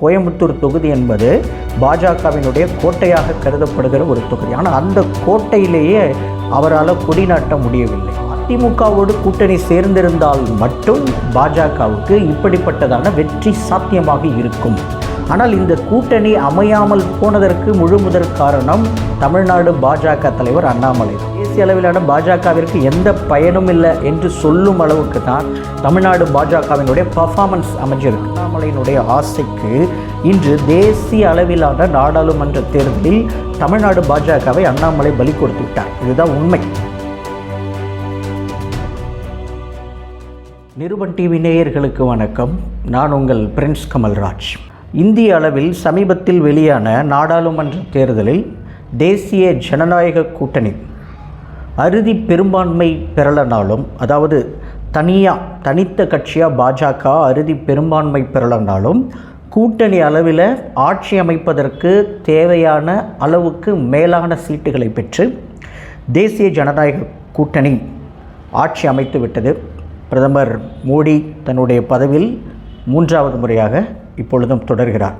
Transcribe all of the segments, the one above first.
கோயம்புத்தூர் தொகுதி என்பது பாஜகவினுடைய கோட்டையாக கருதப்படுகிற ஒரு தொகுதி. ஆனால் அந்த கோட்டையிலேயே அவரால் கொடிநாட்ட முடியவில்லை. அதிமுகவோடு கூட்டணி சேர்ந்திருந்தால் மட்டும் பாஜகவுக்கு இப்படிப்பட்டதான வெற்றி சாத்தியமாக இருக்கும். ஆனால் இந்த கூட்டணி அமையாமல் போனதற்கு முழு முதற் காரணம் தமிழ்நாடு பாஜக தலைவர் அண்ணாமலை தான். தேசிய அளவிலான பாஜகவிற்கு எந்த பயனும் இல்லை என்று சொல்லும் அளவுக்கு தான் தமிழ்நாடு பாஜகவினுடைய பர்ஃபார்மன்ஸ் அமைஞ்சிருக்கு. அண்ணாமலையினுடைய ஆசைக்கு இன்று தேசிய அளவிலான நாடாளுமன்ற தேர்தலில் தமிழ்நாடு பாஜகவை அண்ணாமலை பலி கொடுத்து விட்டார் இதுதான் உண்மை. நிருபன் டிவி நேயர்களுக்கு வணக்கம். நான் உங்கள் பிரின்ஸ் கமல்ராஜ். இந்திய அளவில் சமீபத்தில் வெளியான நாடாளுமன்ற தேர்தலில் தேசிய ஜனநாயக கூட்டணி அறுதி பெரும்பான்மை பெறலனாலும் அதாவது தனியாக தனித்த கட்சியாக பாஜக அறுதி பெரும்பான்மை பெறலனாலும் கூட்டணி அளவில் ஆட்சி அமைப்பதற்கு தேவையான அளவுக்கு மேலான சீட்டுகளை பெற்று தேசிய ஜனநாயக கூட்டணி ஆட்சி அமைத்து விட்டது. பிரதமர் மோடி தன்னுடைய பதவியில் மூன்றாவது முறையாக இப்பொழுதும் தொடர்கிறார்.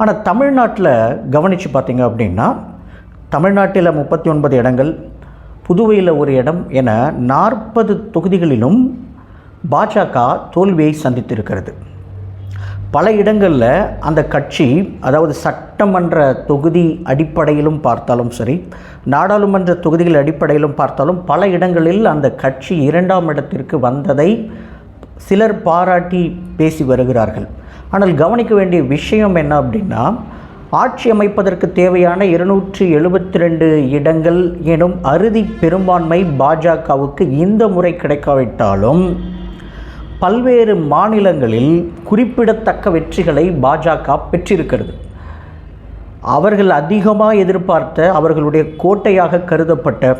ஆனால் தமிழ்நாட்டில் கவனித்து பார்த்தீங்க அப்படின்னா தமிழ்நாட்டில் முப்பத்தி ஒன்பது இடங்கள் புதுவையில் ஒரு இடம் என நாற்பது தொகுதிகளிலும் பாஜக தோல்வியை சந்தித்திருக்கிறது. பல இடங்களில் அந்த கட்சி அதாவது சட்டமன்ற தொகுதி அடிப்படையிலும் பார்த்தாலும் சரி நாடாளுமன்ற தொகுதிகள் அடிப்படையிலும் பார்த்தாலும் பல இடங்களில் அந்த கட்சி இரண்டாம் இடத்திற்கு வந்ததை சிலர் பாராட்டி பேசி வருகிறார்கள். ஆனால் கவனிக்க வேண்டிய விஷயம் என்ன அப்படின்னா ஆட்சி அமைப்பதற்கு தேவையான இருநூற்றி எழுபத்தி ரெண்டு இடங்கள் எனும் அறுதி பெரும்பான்மை பாஜகவுக்கு இந்த முறை கிடைக்காவிட்டாலும் பல்வேறு மாநிலங்களில் குறிப்பிடத்தக்க வெற்றிகளை பாஜக பெற்றிருக்கிறது. அவர்கள் அதிகமாக எதிர்பார்த்த அவர்களுடைய கோட்டையாக கருதப்பட்ட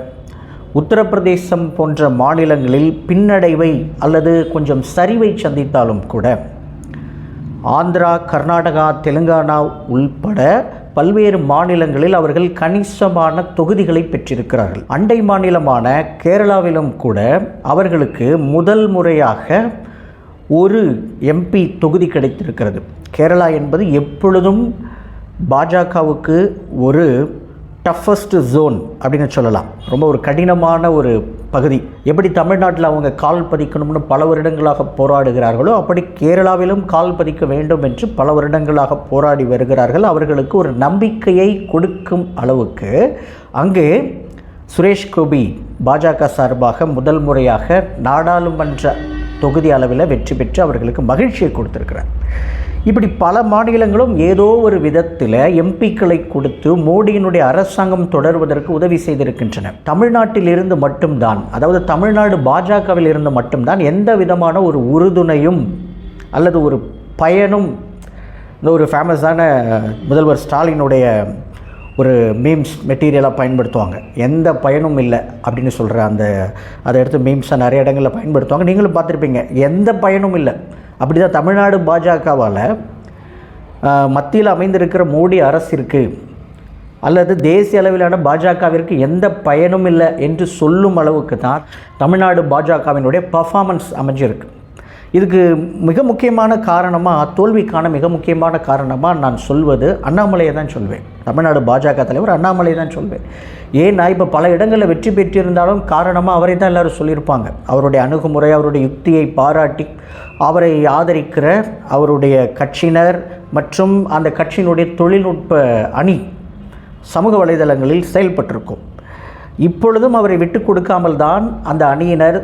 உத்தரப்பிரதேசம் போன்ற மாநிலங்களில் பின்னடைவை அல்லது கொஞ்சம் சரிவை சந்தித்தாலும் கூட ஆந்திரா கர்நாடகா தெலுங்கானா உள்பட பல்வேறு மாநிலங்களில் அவர்கள் கணிசமான தொகுதிகளை பெற்றிருக்கிறார்கள். அண்டை மாநிலமான கேரளாவிலும் கூட அவர்களுக்கு முதல் முறையாக ஒரு எம்பி தொகுதி கிடைத்திருக்கிறது. கேரளா என்பது எப்பொழுதும் பாஜகவுக்கு ஒரு டஃபஸ்ட் ஜோன் அப்படின்னு சொல்லலாம். ரொம்ப ஒரு கடினமான ஒரு பகுதி. எப்படி தமிழ்நாட்டில் அவங்க கால் பதிக்கணும்னு பல வருடங்களாக போராடுகிறார்களோ அப்படி கேரளாவிலும் கால் பதிக்க வேண்டும் என்று பல வருடங்களாக போராடி வருகிறார்கள். அவர்களுக்கு ஒரு நம்பிக்கையை கொடுக்கும் அளவுக்கு அங்கே சுரேஷ் கோபி பாஜக சார்பாக முதல் முறையாக நாடாளுமன்ற தொகுதி அளவில் வெற்றி பெற்று அவர்களுக்கு மகிழ்ச்சியை கொடுத்துருக்கிறார். இப்படி பல மாநிலங்களும் ஏதோ ஒரு விதத்தில் எம்பிக்களை கொடுத்து மோடியினுடைய அரசாங்கம் தொடர்வதற்கு உதவி செய்திருக்கின்றன. தமிழ்நாட்டில் இருந்து மட்டும்தான் அதாவது தமிழ்நாடு பாஜகவில் இருந்து மட்டும்தான் எந்த விதமான ஒரு உறுதுணையும் அல்லது ஒரு பயனும் இந்த ஒரு ஃபேமஸான முதல்வர் ஸ்டாலினுடைய ஒரு மீம்ஸ் மெட்டீரியலாக பயன்படுத்துவாங்க. எந்த பயனும் இல்லை அப்படின்னு சொல்கிற அந்த அதை எடுத்து மீம்ஸை நிறைய இடங்களில் பயன்படுத்துவாங்க. நீங்களும் பார்த்துருப்பீங்க. எந்த பயனும் இல்லை. அப்படி தான் தமிழ்நாடு பாஜகவால் மத்தியில் அமைந்திருக்கிற மோடி அரசிற்கு அல்லது தேசிய அளவிலான பாஜகவிற்கு எந்த பயனும் இல்லை என்று சொல்லும் அளவுக்கு தான் தமிழ்நாடு பாஜகவினுடைய பர்ஃபார்மன்ஸ் அமைஞ்சிருக்கு. இதுக்கு மிக முக்கியமான காரணமாக தோல்விக்கான மிக முக்கியமான காரணமாக நான் சொல்வது அண்ணாமலையை தான் சொல்வேன். தமிழ்நாடு பாஜக தலைவர் அண்ணாமலையை தான் சொல்வேன். ஏன்னா இப்போ பல இடங்களில் வெற்றி பெற்றிருந்தாலும் காரணமாக அவரை தான் எல்லோரும் சொல்லியிருப்பாங்க. அவருடைய அணுகுமுறை அவருடைய யுக்தியை பாராட்டி அவரை ஆதரிக்கிற அவருடைய கட்சியினர் மற்றும் அந்த கட்சியினுடைய தொழில்நுட்ப அணி சமூக வலைதளங்களில் செயல்பட்டிருக்கும். இப்பொழுதும் அவரை விட்டு கொடுக்காமல் தான் அந்த அணியினர்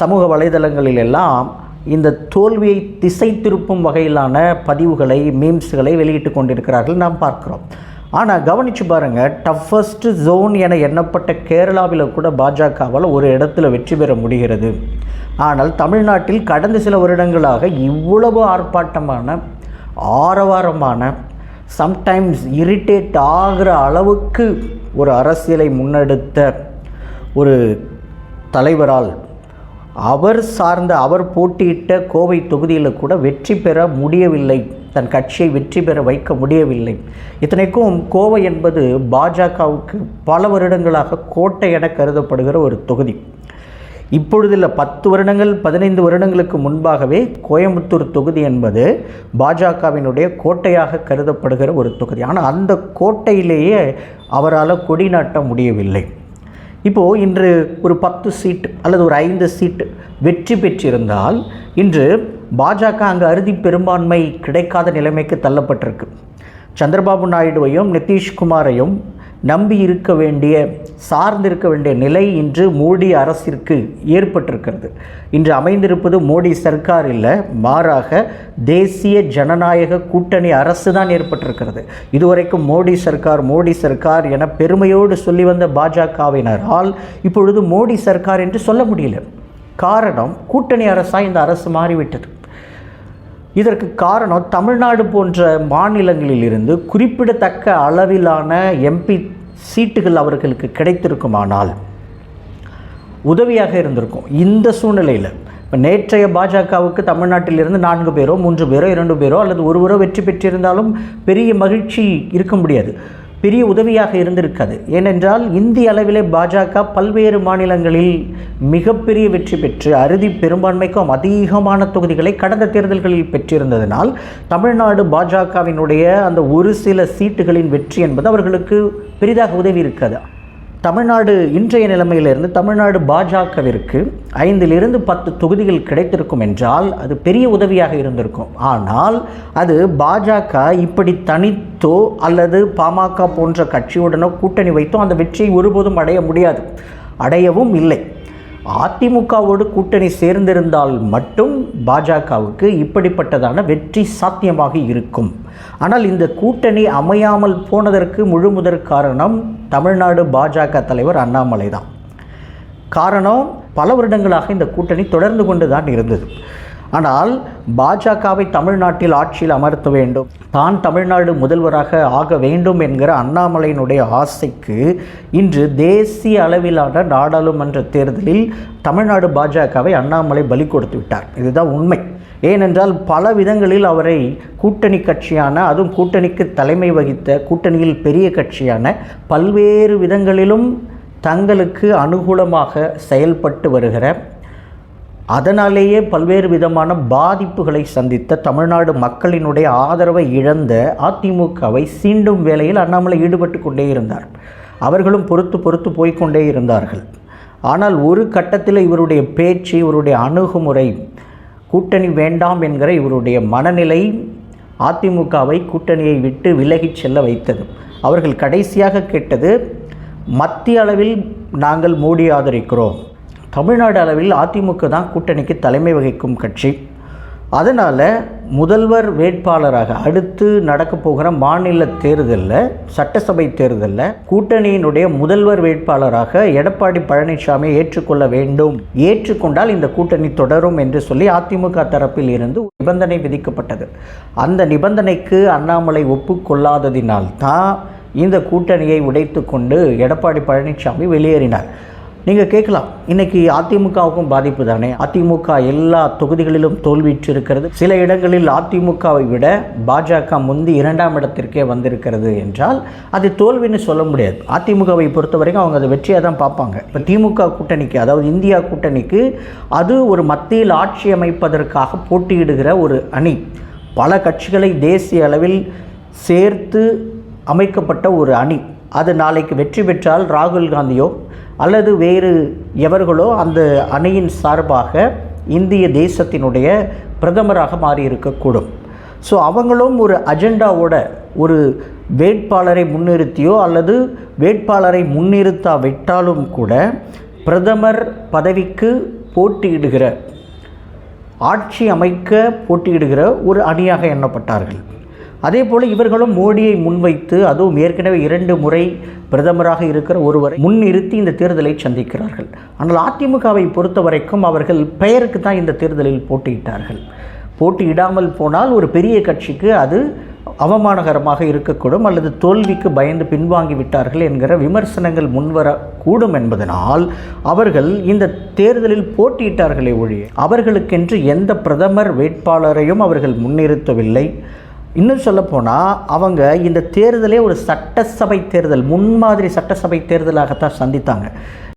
சமூக வலைதளங்களில் எல்லாம் இந்த தோல்வியை திசை திருப்பும் வகையிலான பதிவுகளை மீம்ஸ்களை வெளியிட்டு கொண்டிருக்கிறார்கள் நாம் பார்க்குறோம். ஆனால் கவனித்து பாருங்கள் டஃபஸ்ட் ஜோன் என எண்ணப்பட்ட கேரளாவில் கூட பாஜகவால் ஒரு இடத்துல வெற்றி பெற முடிகிறது. ஆனால் தமிழ்நாட்டில் கடந்த சில வருடங்களாக இவ்வளவு ஆர்ப்பாட்டமான ஆரவாரமான சம்டைம்ஸ் இரிட்டேட் ஆகிற அளவுக்கு ஒரு அரசியலை முன்னெடுத்த ஒரு தலைவரால் அவர் சார்ந்த அவர் போட்டியிட்ட கோவை தொகுதியில் கூட வெற்றி பெற முடியவில்லை. தன் கட்சியை வெற்றி பெற வைக்க முடியவில்லை. இத்தனைக்கும் கோவை என்பது பாஜகவுக்கு பல வருடங்களாக கோட்டை என கருதப்படுகிற ஒரு தொகுதி. இப்பொழுதில் பத்து வருடங்கள் பதினைந்து வருடங்களுக்கு முன்பாகவே கோயம்புத்தூர் தொகுதி என்பது பாஜகவினுடைய கோட்டையாக கருதப்படுகிற ஒரு தொகுதி. ஆனால் அந்த கோட்டையிலேயே அவரால் கொடி நாட்ட முடியவில்லை. இப்போது இன்று ஒரு பத்து சீட் அல்லது ஒரு ஐந்து சீட் வெற்றி பெற்றிருந்தால் இன்று பாஜக அங்கு அறுதி பெரும்பான்மை கிடைக்காத நிலைமைக்கு தள்ளப்பட்டிருக்கு. சந்திரபாபு நாயுடுவையும் நிதிஷ்குமாரையும் நம்பி இருக்க வேண்டிய சார்ந்திருக்க வேண்டிய நிலை இன்று மோடி அரசிற்கு ஏற்பட்டிருக்கிறது. இன்று அமைந்திருப்பது மோடி சர்க்கார் இல்லை மாறாக தேசிய ஜனநாயக கூட்டணி அரசு தான் ஏற்பட்டிருக்கிறது. இதுவரைக்கும் மோடி சர்க்கார் மோடி சர்க்கார் என பெருமையோடு சொல்லி வந்த பாஜகவினரால் இப்பொழுது மோடி சர்க்கார் என்று சொல்ல முடியல. காரணம் கூட்டணி அரசாக இந்த அரசு மாறிவிட்டது. இதற்கு காரணம் தமிழ்நாடு போன்ற மாநிலங்களிலிருந்து குறிப்பிடத்தக்க அளவிலான எம்பி சீட்டுகள் அவர்களுக்கு கிடைத்திருக்குமானால் உதவியாக இருந்திருக்கும். இந்த சூழ்நிலையில் இப்போ நேற்றைய பாஜகவுக்கு தமிழ்நாட்டிலிருந்து நான்கு பேரோ மூன்று பேரோ இரண்டு பேரோ அல்லது ஒருவரோ வெற்றி பெற்றிருந்தாலும் பெரிய மகிழ்ச்சி இருக்க முடியாது. பெரிய உதவியாக இருந்திருக்காது. ஏனென்றால் இந்திய அளவிலே பாஜக பல்வேறு மாநிலங்களில் மிகப்பெரிய வெற்றி பெற்று அறுதி பெரும்பான்மைக்கும் அதிகமான தொகுதிகளை கடந்த தேர்தல்களில் பெற்றிருந்ததனால் தமிழ்நாடு பாஜகவினுடைய அந்த ஒரு சில சீட்டுகளின் வெற்றி என்பது அவர்களுக்கு பெரிதாக உதவி இருக்காது. தமிழ்நாடு இன்றைய நிலைமையிலிருந்து தமிழ்நாடு பாஜகவிற்கு ஐந்திலிருந்து பத்து தொகுதிகள் கிடைத்திருக்கும் என்றால் அது பெரிய உதவியாக இருந்திருக்கும். ஆனால் அது பாஜக இப்படி தனித்தோ அல்லது பாமக போன்ற கட்சியுடனோ கூட்டணி வைத்தோ அந்த வெற்றியை ஒருபோதும் அடைய முடியாது. அடையவும் இல்லை. அதிமுகவோடு கூட்டணி சேர்ந்திருந்தால் மட்டும் பாஜகவுக்கு இப்படிப்பட்டதான வெற்றி சாத்தியமாக இருக்கும். ஆனால் இந்த கூட்டணி அமையாமல் போனதற்கு முழு முதற் காரணம் தமிழ்நாடு பாஜக தலைவர் அண்ணாமலை தான் காரணம் பல வருடங்களாக இந்த கூட்டணி தொடர்ந்து கொண்டு தான் இருந்தது. ஆனால் பாஜகவை தமிழ்நாட்டில் ஆட்சியில் அமர்த்த வேண்டும். தான் தமிழ்நாடு முதல்வராக ஆக வேண்டும் என்கிற அண்ணாமலையினுடைய ஆசைக்கு இன்று தேசிய அளவிலான நாடாளுமன்ற தேர்தலில் தமிழ்நாடு பாஜகவை அண்ணாமலை பலி கொடுத்து விட்டார். இதுதான் உண்மை. ஏனென்றால் பல விதங்களில் அவரை கூட்டணி கட்சியான அதுவும் கூட்டணிக்கு தலைமை வகித்த கூட்டணியில் பெரிய கட்சியான பல்வேறு விதங்களிலும் தங்களுக்கு அனுகூலமாக செயல்பட்டு வருகிற அதனாலேயே பல்வேறு விதமான பாதிப்புகளை சந்தித்த தமிழ்நாடு மக்களினுடைய ஆதரவை இழந்த அதிமுகவை சீண்டும் வேலையில் அண்ணாமலை ஈடுபட்டு கொண்டே இருந்தார். அவர்களும் பொறுத்து பொறுத்து போய்க்கொண்டே இருந்தார்கள். ஆனால் ஒரு கட்டத்தில் இவருடைய பேச்சு இவருடைய அணுகுமுறை கூட்டணி வேண்டாம் என்கிற இவருடைய மனநிலை அதிமுகவை கூட்டணியை விட்டு விலகிச் செல்ல வைத்தது. அவர்கள் கடைசியாக கேட்டது மத்திய அளவில் நாங்கள் மோடி ஆதரிக்கிறோம். தமிழ்நாடு அளவில் அதிமுக தான் கூட்டணிக்கு தலைமை வகிக்கும் கட்சி. அதனால் முதல்வர் வேட்பாளராக அடுத்து நடக்கப் போகிற மாநில தேர்தலில் சட்டசபை தேர்தலில் கூட்டணியினுடைய முதல்வர் வேட்பாளராக எடப்பாடி பழனிசாமி ஏற்றுக்கொள்ள வேண்டும். ஏற்றுக்கொண்டால் இந்த கூட்டணி தொடரும் என்று சொல்லி அதிமுக தரப்பில் இருந்து நிபந்தனை விதிக்கப்பட்டது. அந்த நிபந்தனைக்கு அண்ணாமலை ஒப்புக்கொள்ளாததினால்தான் இந்த கூட்டணியை உடைத்து கொண்டு எடப்பாடி பழனிசாமி வெளியேறினார். நீங்கள் கேட்கலாம். இன்னைக்கு அதிமுகவுக்கும் பாதிப்பு தானே? அதிமுக எல்லா தொகுதிகளிலும் தோல்விற்றிருக்கிறது சில இடங்களில் அதிமுகவை விட பாஜக முந்தி இரண்டாம் இடத்திற்கே வந்திருக்கிறது என்றால் அது தோல்வின்னு சொல்ல முடியாது. அதிமுகவை பொறுத்த வரைக்கும் அவங்க அதை வெற்றியாக தான் பார்ப்பாங்க. இப்போ திமுக கூட்டணிக்கு அதாவது இந்தியா கூட்டணிக்கு அது ஒரு மத்தியில் ஆட்சி அமைப்பதற்காக போட்டியிடுகிற ஒரு அணி. பல கட்சிகளை தேசிய அளவில் சேர்த்து அமைக்கப்பட்ட ஒரு அணி. அது நாளைக்கு வெற்றி பெற்றால் ராகுல் காந்தியோ அல்லது வேறு எவர்களோ அந்த அணியின் சார்பாக இந்திய தேசத்தினுடைய பிரதமராக மாறியிருக்கக்கூடும். ஸோ அவங்களும் ஒரு அஜெண்டாவோட ஒரு வேட்பாளரை முன்னிறுத்தியோ அல்லது வேட்பாளரை முன்னிறுத்தா விட்டாலும் கூட பிரதமர் பதவிக்கு போட்டியிடுகிற ஆட்சி அமைக்க போட்டியிடுகிற ஒரு அணியாக எண்ணப்பட்டார்கள். அதே போல் இவர்களும் மோடியை முன்வைத்து அதுவும் ஏற்கனவே இரண்டு முறை பிரதமராக இருக்கிற ஒருவரை முன்னிறுத்தி இந்த தேர்தலை சந்திக்கிறார்கள். ஆனால் அதிமுகவை பொறுத்த வரைக்கும் அவர்கள் பெயருக்கு தான் இந்த தேர்தலில் போட்டியிட்டார்கள். போட்டியிடாமல் போனால் ஒரு பெரிய கட்சிக்கு அது அவமானகரமாக இருக்கக்கூடும் அல்லது தோல்விக்கு பயந்து பின்வாங்கி விட்டார்கள் என்கிற விமர்சனங்கள் முன்வரக்கூடும் என்பதனால் அவர்கள் இந்த தேர்தலில் போட்டியிட்டார்களே ஒழிய அவர்களுக்கென்று எந்த பிரதமர் வேட்பாளரையும் அவர்கள் முன்னிறுத்தவில்லை. இன்னும் சொல்லப்போனால் அவங்க இந்த தேர்தலே ஒரு சட்டசபை தேர்தல் முன்மாதிரி சட்டசபை தேர்தலாகத்தான் சந்தித்தாங்க.